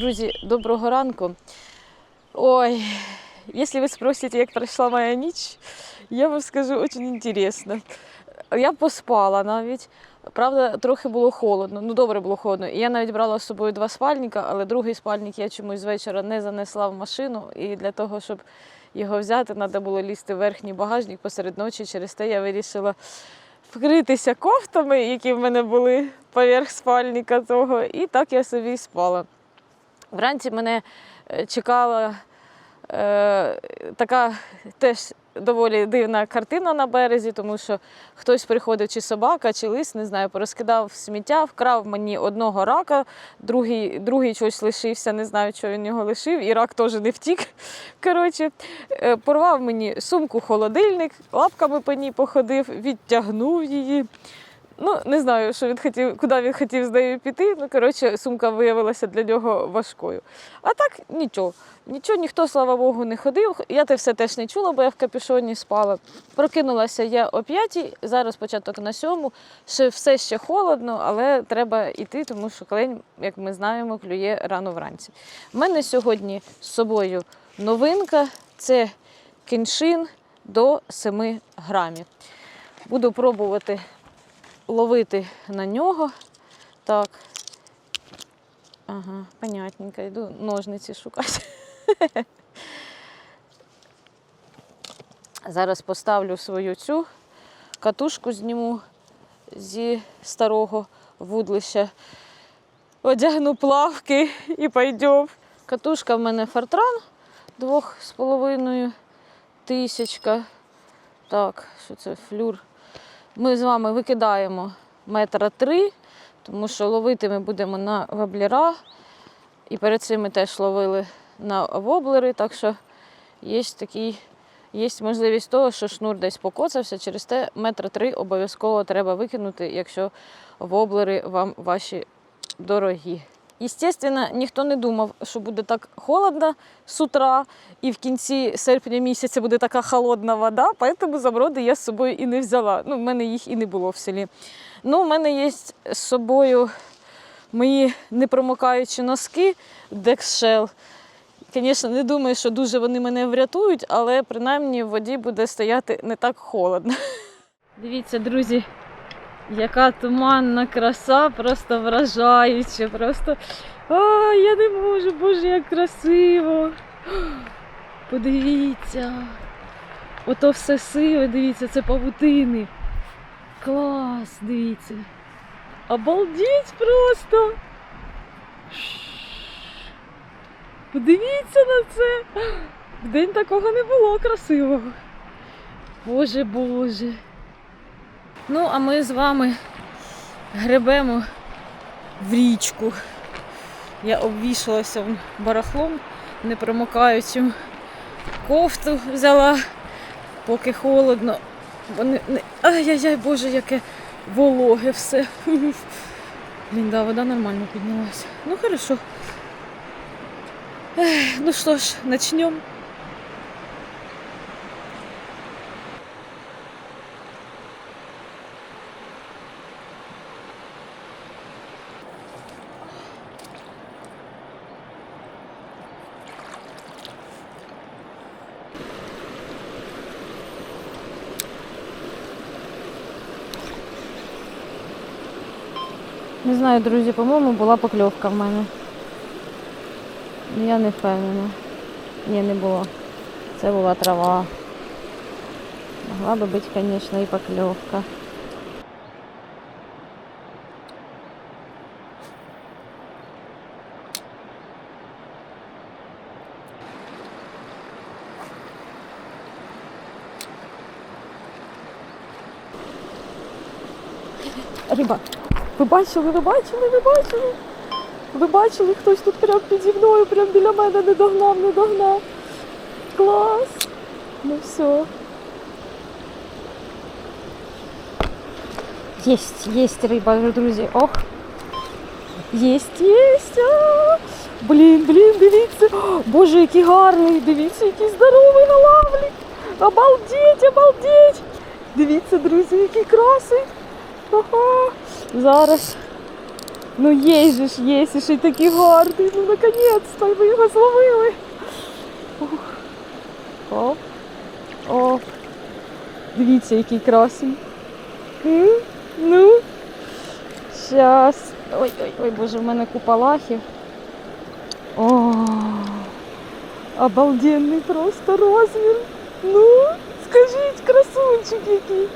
Друзі, доброго ранку. Ой, если вы спросите, як пройшла моя ніч, я вам скажу очень интересно. Я поспала навіть. Правда, трохи було холодно. Ну, добре було холодно. І я навіть брала з собою два спальника, але другий спальник я чомусь з вечора не занесла в машину. І для того, щоб його взяти, треба було лізти в верхній багажник посеред ночі. Через те я вирішила вкритися кофтами, які в мене були поверх спальника того. І так я собі спала. Вранці мене е, чекала е, така теж доволі дивна картина на березі, тому що хтось приходив, чи собака, чи лис, не знаю, порозкидав сміття, вкрав мені одного рака, другий, другий чогось лишився, не знаю, що він його лишив, і рак теж не втік. Коротше, е, порвав мені сумку холодильник, лапками по ній походив, відтягнув її. Ну, не знаю, що він хотів, куди він хотів з нею піти. Ну, коротше, сумка виявилася для нього важкою. А так нічого. Нічого, ніхто, слава Богу, не ходив. Я те все теж не чула, бо я в капюшоні спала. Прокинулася я о п'ятій, зараз початок на сьому. Ще все ще холодно, але треба йти, тому що клень, як ми знаємо, клює рано вранці. У мене сьогодні з собою новинка це кіншин до 7 грамів. Буду пробувати ловити на нього. Так. Ага, понятненько, йду ножниці шукати. Зараз поставлю свою цю катушку, зніму зі старого вудлища. Одягну плавки і пойдем. Катушка в мене фортран двох з половиною тисячка. Так, що це флюр? Ми з вами викидаємо метра три, тому що ловити ми будемо на воблера. І перед цим ми теж ловили на воблери, так що є такий, є можливість того, що шнур десь покоцався. Через те метра три обов'язково треба викинути, якщо воблери вам ваші дорогі. Естественно, ніхто не думав, що буде так холодно з утра, і в кінці серпня місяця буде така холодна вода, тому заброди я з собою і не взяла. Ну, в мене їх і не було в селі. Ну, в мене є з собою мої непромокаючі носки Dexshell. Звісно, не думаю, що дуже вони мене врятують, але принаймні в воді буде стояти не так холодно. Дивіться, друзі, яка туманна краса, просто вражаюча. Просто а, я не можу, боже, як красиво. Подивіться. Ото все сиве, дивіться, це павутини. Клас, дивіться. Обалдіть просто. Подивіться на це. Вдень такого не було красивого. Боже Боже. Ну, а ми з вами гребемо в річку. Я обвішалася барахлом, непромокаючим кофту взяла, поки холодно. Бо не. Ай-яй-яй, боже, яке вологе все. Блін, да, вода нормально піднялася. Ну хорошо. Ех, ну що ж, начнем. Не знаю, друзі, по-моєму, була покльовка в мене. Я не впевнена. Ні, не було. Це була трава. Могла би бути, звісно, і покльовка. Риба. Ви бачили, ви бачили, ви бачили? Ви бачили, хтось тут прямо піді мною, прямо біля мене не догнав, не догнав. Клас. Ну все. Єсть, єсть риба, друзі. Ох. Єсть, єсть. Блін, блін, дивіться. Боже, який гарний. Дивіться, який здоровий на лавлі. Обалдеть, обалдеть. Дивіться, друзі, який красий. Ага. Зараз Ну є же ж, є, і ще й такий гарний. Ну наконець-то ми його зловили. Оп. Оп. Дивіться, який красень. Ну. Щас. Ой, ой, ой, боже, в мене купа лахів. О, обалденний просто розмір. Ну, скажіть, красунчик який.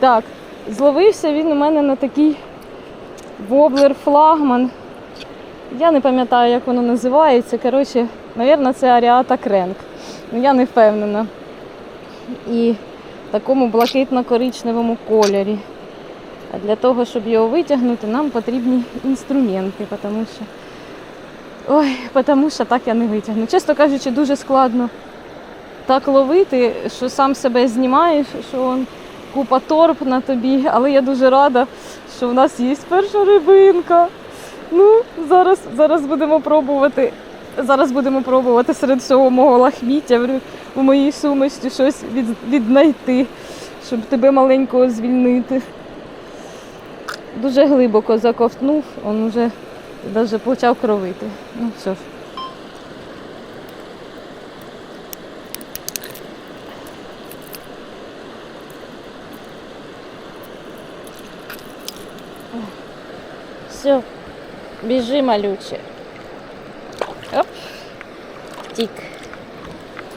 Так, зловився він у мене на такий воблер флагман. Я не пам'ятаю, як воно називається. Коротше, мабуть, це Аріата Кренк. Ну, я не впевнена. І в такому блакитно-коричневому кольорі. А для того, щоб його витягнути, нам потрібні інструменти, тому що. Ой, тому що так я не витягну. Чесно кажучи, дуже складно так ловити, що сам себе знімаєш, що он купа торб на тобі, але я дуже рада, що в нас є перша рибинка. Ну, зараз, зараз будемо пробувати. Зараз будемо пробувати серед всього мого лахміття у моїй сумості щось від, віднайти, щоб тебе маленького звільнити. Дуже глибоко заковтнув, він вже навіть почав кровити. Ну що ж. Все, біжи, малюче. Оп. Тік.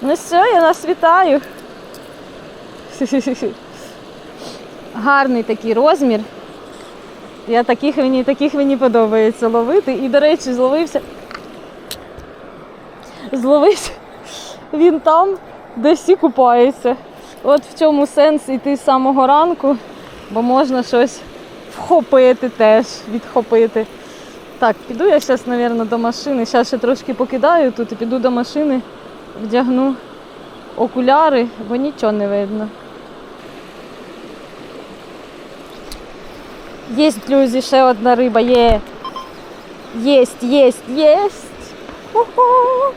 Ну все, я нас вітаю. Гарний такий розмір. Я таких мені, таких мені подобається ловити. І, до речі, зловився. Зловився він там, де всі купаються. От в чому сенс йти з самого ранку, бо можна щось вхопити теж, відхопити. Так, піду я зараз, мабуть, до машини. Зараз ще трошки покидаю тут і піду до машини, вдягну окуляри, бо нічого не видно. Є, друзі, ще одна риба, є. Єсть, єсть, єсть. Хо-хо.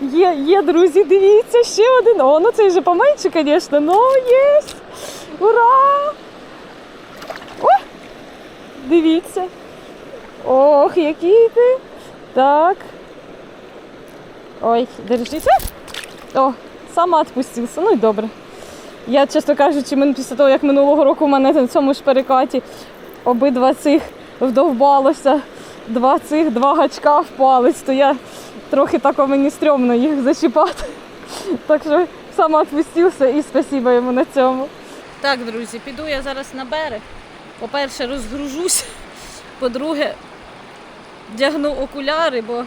Є, є, друзі, дивіться, ще один. О, ну цей вже поменше, звісно, але є. Ура! Дивіться. Ох, який ти. Так. Ой, держіться. О, сама відпустився. Ну і добре. Я, чесно кажучи, після того, як минулого року в мене на цьому ж перекаті обидва цих вдовбалося, два цих, два гачка в палець, то я трохи тако мені стрьомно їх зачіпати. Так що сама відпустився і спасибо йому на цьому. Так, друзі, піду я зараз на берег. По-перше, розгружусь. По-друге, вдягну окуляри, бо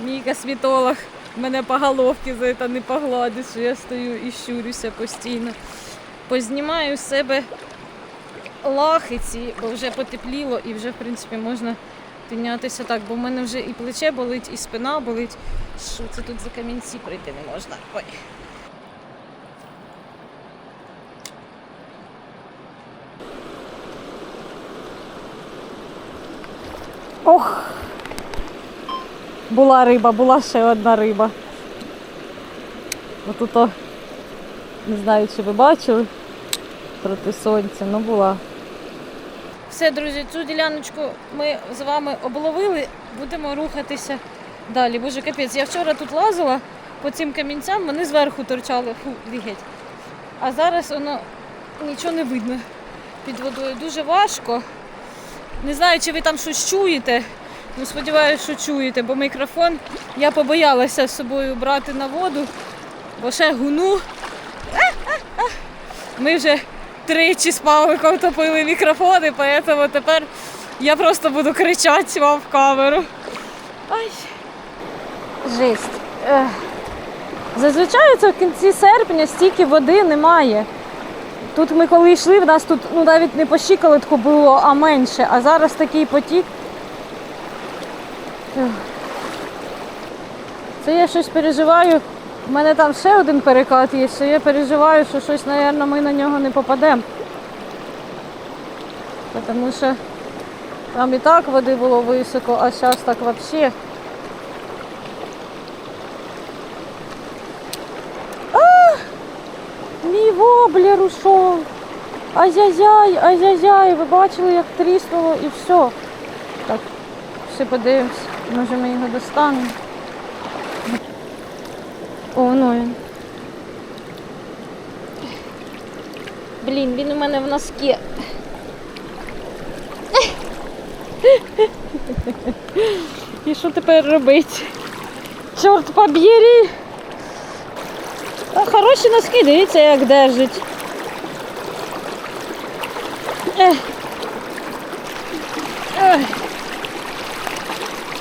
мій косметолог мене по головці за це не погладить, що я стою і щурюся постійно. Познімаю з себе лахиці, бо вже потепліло і вже, в принципі, можна тинятися так, бо в мене вже і плече болить, і спина болить. Що це тут за камінці прийти не можна? Ой. Ох! Була риба, була ще одна риба. Отут, не знаю, чи ви бачили проти сонця, але була. Все, друзі, цю діляночку ми з вами обловили, будемо рухатися далі. Боже, капець, я вчора тут лазила по цим камінцям, вони зверху торчали, фу, лігеть. А зараз воно нічого не видно під водою. Дуже важко. Не знаю, чи ви там щось чуєте. Ну, сподіваюся, що чуєте, бо мікрофон я побоялася з собою брати на воду, бо ще гуну. Ми вже тричі з Павликом топили мікрофони, тому тепер я просто буду кричати вам в камеру. Ай. Жесть. Зазвичай це в кінці серпня стільки води немає. Тут ми коли йшли, в нас тут ну, навіть не по щиколотку було, а менше. А зараз такий потік. Це я щось переживаю. У мене там ще один перекат є, що я переживаю, що щось, мабуть, ми на нього не попадемо. Тому що там і так води було високо, а зараз так взагалі. Мій ушов. Ай-яй-яй, ай-яй-яй, ви бачили, як тріснуло і все. Пішли подивимось. Може ми його достанемо. О, ну він. Блін, він у мене в носкі. І що тепер робити? Чорт поб'єрі! А, Хороші носки, дивіться, як держить.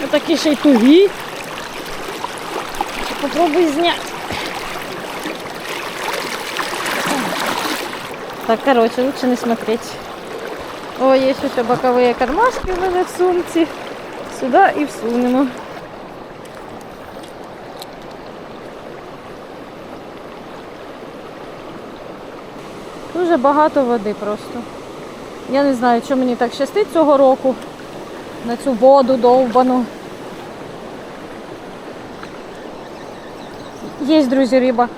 Отакі ще й тугі. Попробуй зняти. Так, короче, лучше не смотреть. О, є ще бокові кармашки в мене в сумці. Сюди і всунемо. Дуже багато води просто. Я не знаю, що мені так щастить цього року на цю воду довбану. Є, друзі, риба.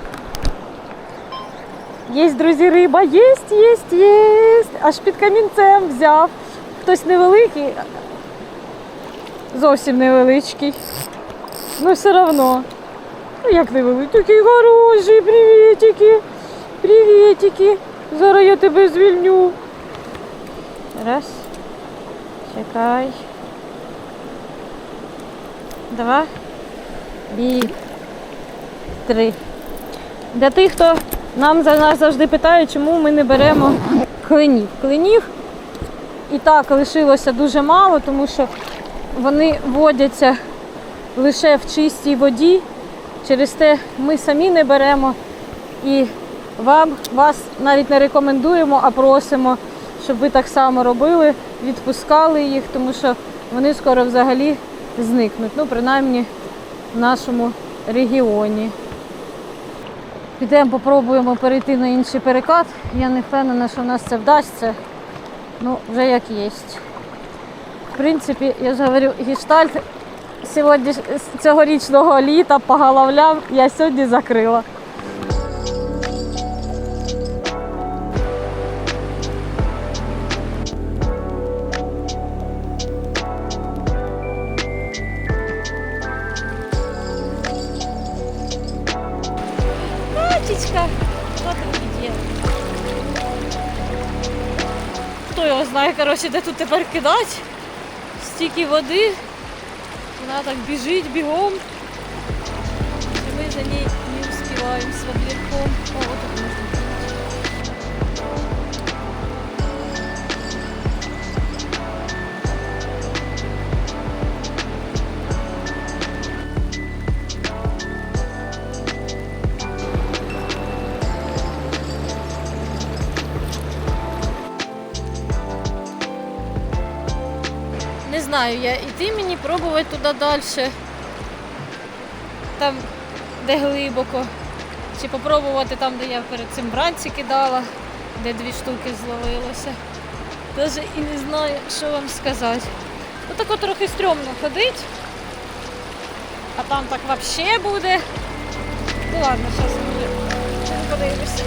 Є, друзі, риба, єсть, єсть, єсть. Аж під камінцем взяв. Хтось невеликий, зовсім невеличкий. Ну все одно. Ну як невеликий, такий хороший, привітики. Привітики. Зараз я тебе звільню. Раз. Чекай. Два. І три. Для тих, хто нам за нас завжди питає, чому ми не беремо клинів. Клинів і так лишилося дуже мало, тому що вони водяться лише в чистій воді. Через те ми самі не беремо і вам вас навіть не рекомендуємо, а просимо, щоб ви так само робили, відпускали їх, тому що вони скоро взагалі зникнуть. Ну, принаймні в нашому регіоні. Підемо, попробуємо перейти на інший перекат. Я не впевнена, що в нас це вдасться. Ну, вже як є. В принципі, я ж говорю, гештальт сьогодні цьогорічного літа по головлям я сьогодні закрила. Коротше, де тут тепер кидати? Стільки води. Вона так біжить бігом. І ми за ней не успіваємо з воблірком. О, знаю я, іти мені пробувати туди далі. Там, де глибоко. Чи попробувати там, де я перед цим бранці кидала, де дві штуки зловилося. Даже і не знаю, що вам сказати. Отако трохи стрьомно ходить. А там так взагалі буде. Ну ладно, зараз ми подивимося.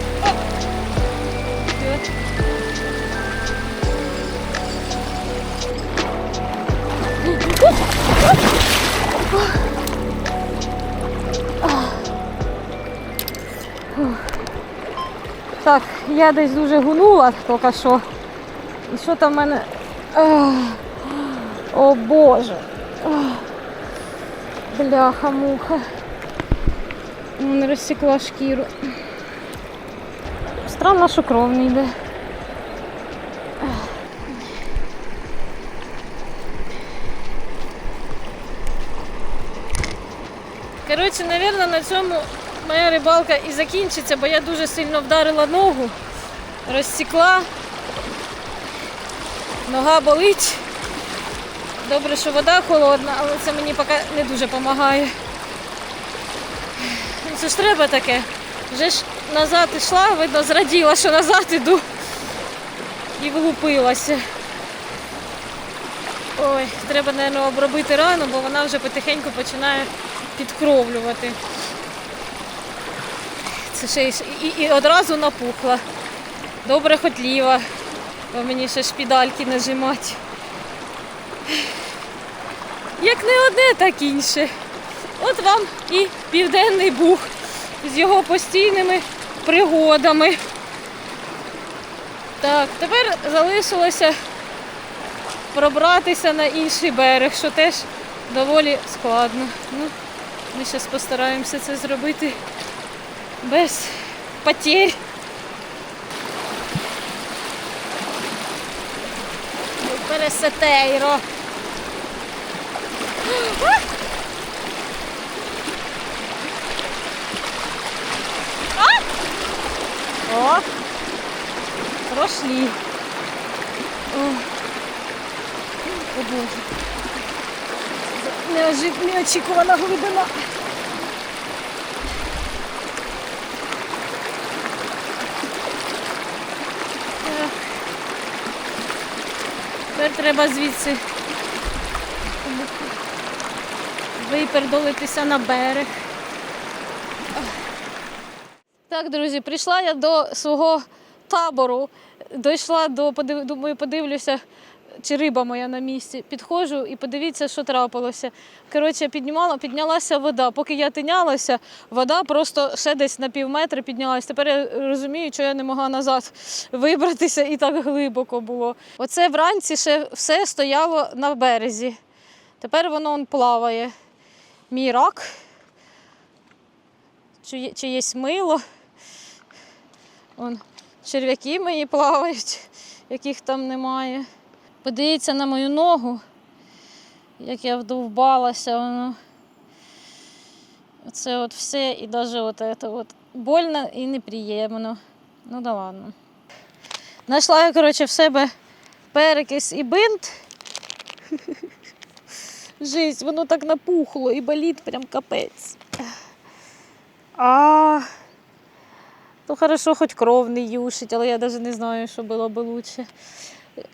Так, я десь дуже гунула тільки що. І що там в мене. О Боже. Бляха-муха. Розсікла шкіру. Странно, що кров не йде. Коротше, напевно, на цьому моя рибалка і закінчиться, бо я дуже сильно вдарила ногу, розсікла, нога болить. Добре, що вода холодна, але це мені поки не дуже допомагає. Ну, Це ж треба таке. Вже ж назад йшла, видно, зраділа, що назад іду і влупилася. Ой, треба, мабуть, обробити рану, бо вона вже потихеньку починає підкровлювати. Це ще й, і, і одразу напухла. Добре хотіла, бо мені ще шпідальки нажимати. як не одне, так інше. От вам і Південний Буг з його постійними пригодами. Так, тепер залишилося пробратися на інший берег, що теж доволі складно. Ну, ми зараз постараємося це зробити без потерь. Пересетейро. О, прошли. О, О Боже. Неожи- Неочікувана глибина. Тепер треба звідси випердолитися на берег. Так, друзі, прийшла я до свого табору. Дійшла до подив... думаю, подивлюся, чи риба моя на місці. Підходжу і подивіться, що трапилося. Коротше, піднімала, піднялася вода. Поки я тинялася, вода просто ще десь на пів метра піднялася. Тепер я розумію, що я не могла назад вибратися і так глибоко було. Оце вранці ще все стояло на березі. Тепер воно он плаває. Мій рак, чи- чиєсь мило. Вон, черв'яки мої плавають, яких там немає. Подивіться на мою ногу, як я вдовбалася. Воно. Оце от все і навіть це от больно і неприємно. Ну да ладно. Знайшла я, коротше, в себе перекис і бинт. Жесть, воно так напухло і болить прям капець. А, то хорошо, хоч кров не юшить, але я навіть не знаю, що було б лучше.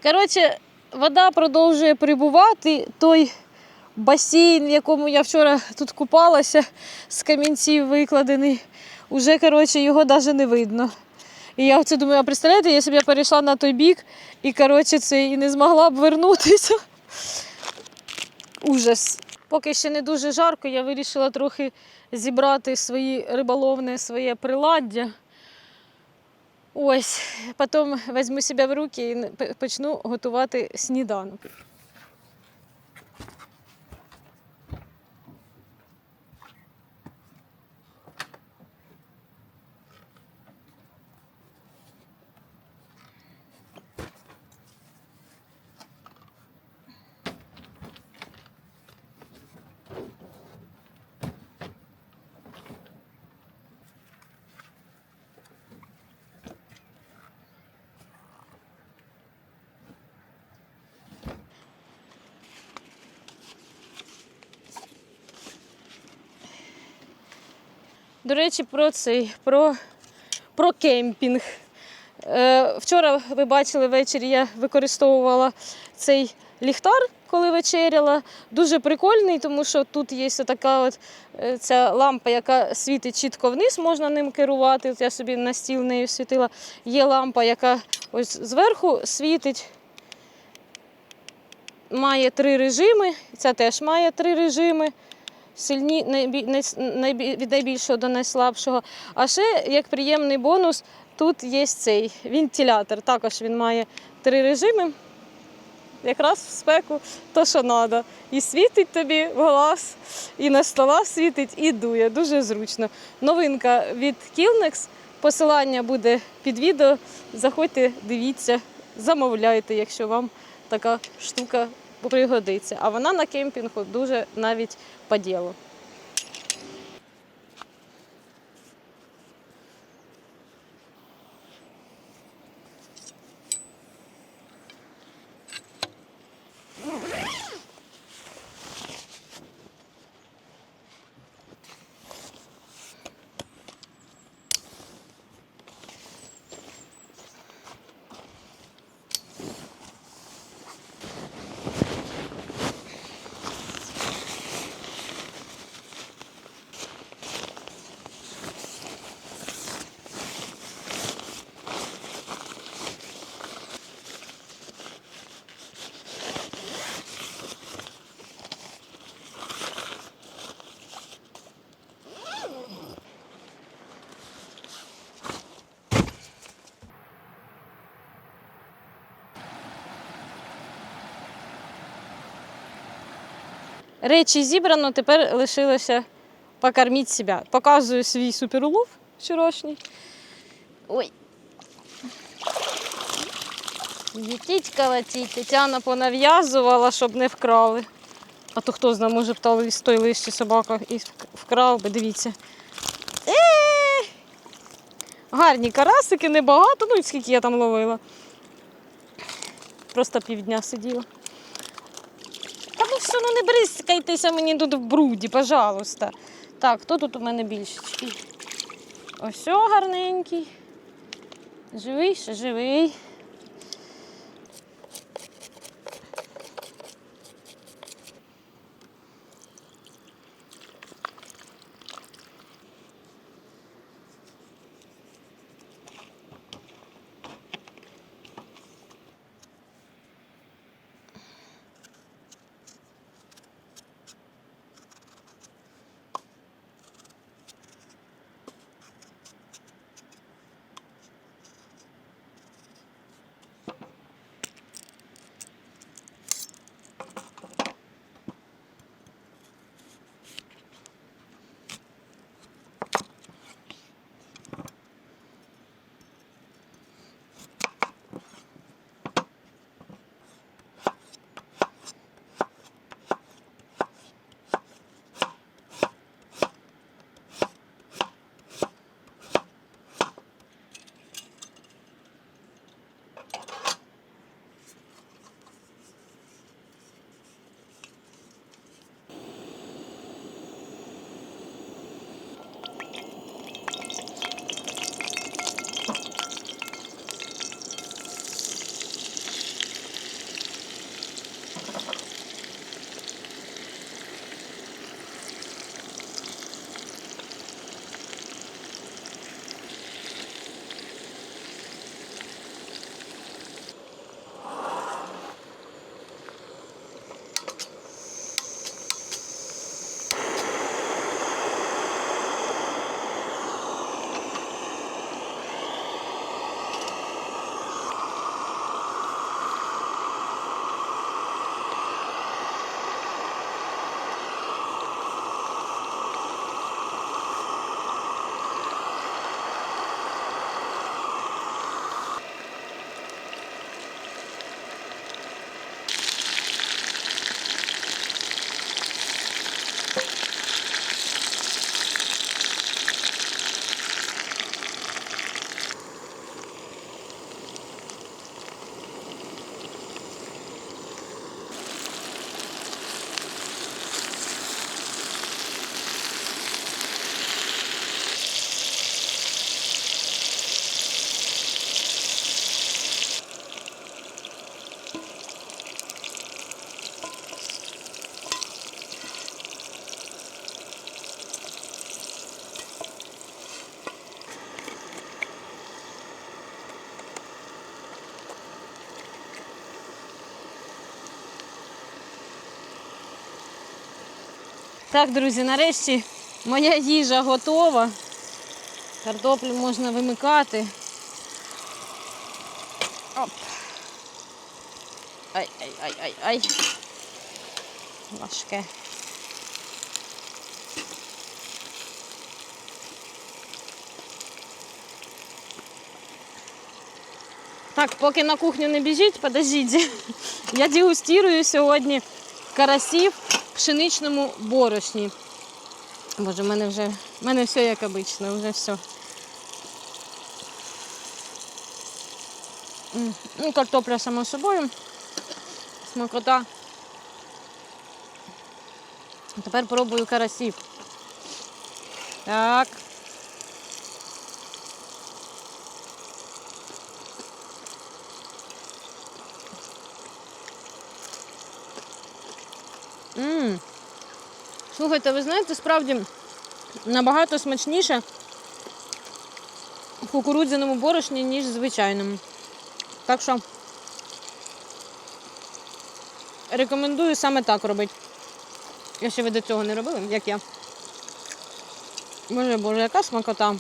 Коротше, вода продовжує прибувати. Той басейн, в якому я вчора тут купалася, з камінців викладений, уже коротше, його навіть не видно. І я оце думаю, а представляєте, якщо б я перейшла на той бік і коротше, це і не змогла б вернутися. Ужас. Поки ще не дуже жарко, я вирішила трохи зібрати свої риболовне своє приладдя. Ось, потім візьму себе в руки і почну готувати сніданок. До речі, про цей, про, про кемпінг. Е, вчора ви бачили ввечері, я використовувала цей ліхтар, коли вечеряла. Дуже прикольний, тому що тут є така от е, ця лампа, яка світить чітко вниз, можна ним керувати. От я собі на стіл нею світила. Є лампа, яка ось зверху світить. Має три режими. Ця теж має три режими. Сильні від найбільшого до найслабшого. А ще як приємний бонус, тут є цей вентилятор. Також він має три режими. Якраз в спеку то, що треба. І світить тобі в глаз, і на стола світить, і дує. Дуже зручно. Новинка від Killnex. Посилання буде під відео. Заходьте, дивіться, замовляйте, якщо вам така штука пригодиться. А вона на кемпінгу дуже навіть по ділу. Речі зібрано, тепер лишилося покормити себе. Показую свій суперулов вчорашній. Ой. Колотіть. Тетяна понав'язувала, щоб не вкрали. А то хто знає, може б та той лише собака і вкрав би, дивіться. Е! Гарні карасики, небагато, ну і скільки я там ловила. Просто півдня сиділа. Ну ну не бризкайтеся мені тут в бруді, пожалуйста. Так, хто тут у мене більшечки? Ось гарненький. Живий, ще живий. Так, друзі, нарешті моя їжа готова. Картоплю можна вимикати. Оп. Ай, ай, ай, ай, ай. Важке. Так, поки на кухню не біжіть, подождіть. Я дегустирую сьогодні карасів пшеничному борошні. Боже, в мене вже в мене все як обично, вже все. Ну, картопля само собою. Смакота. Тепер пробую карасів. Так. Слухайте, ви знаєте, справді набагато смачніше в кукурудзяному борошні, ніж звичайному. Так що рекомендую саме так робити. Якщо ви до цього не робили, як я. Боже, боже, яка смакота.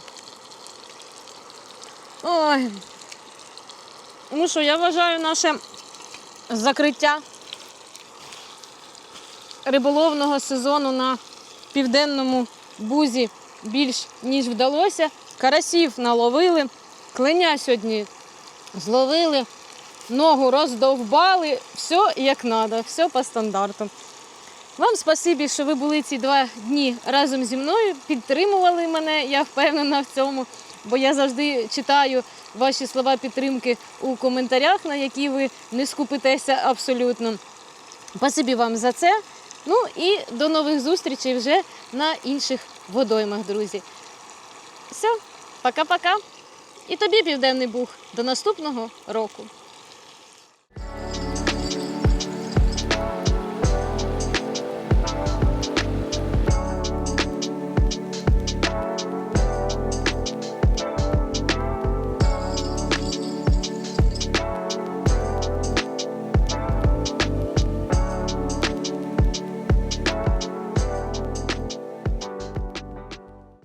Ой. Ну що, я вважаю наше закриття риболовного сезону на південному бузі більш ніж вдалося. Карасів наловили, клиня сьогодні зловили, ногу роздовбали, все як треба, все по стандарту. Вам спасибі, що ви були ці два дні разом зі мною, підтримували мене, я впевнена в цьому, бо я завжди читаю ваші слова підтримки у коментарях, на які ви не скупитеся абсолютно. Спасибі вам за це. Ну і до нових зустрічей вже на інших водоймах, друзі. Все, пока-пока. І тобі, Південний Буг, до наступного року.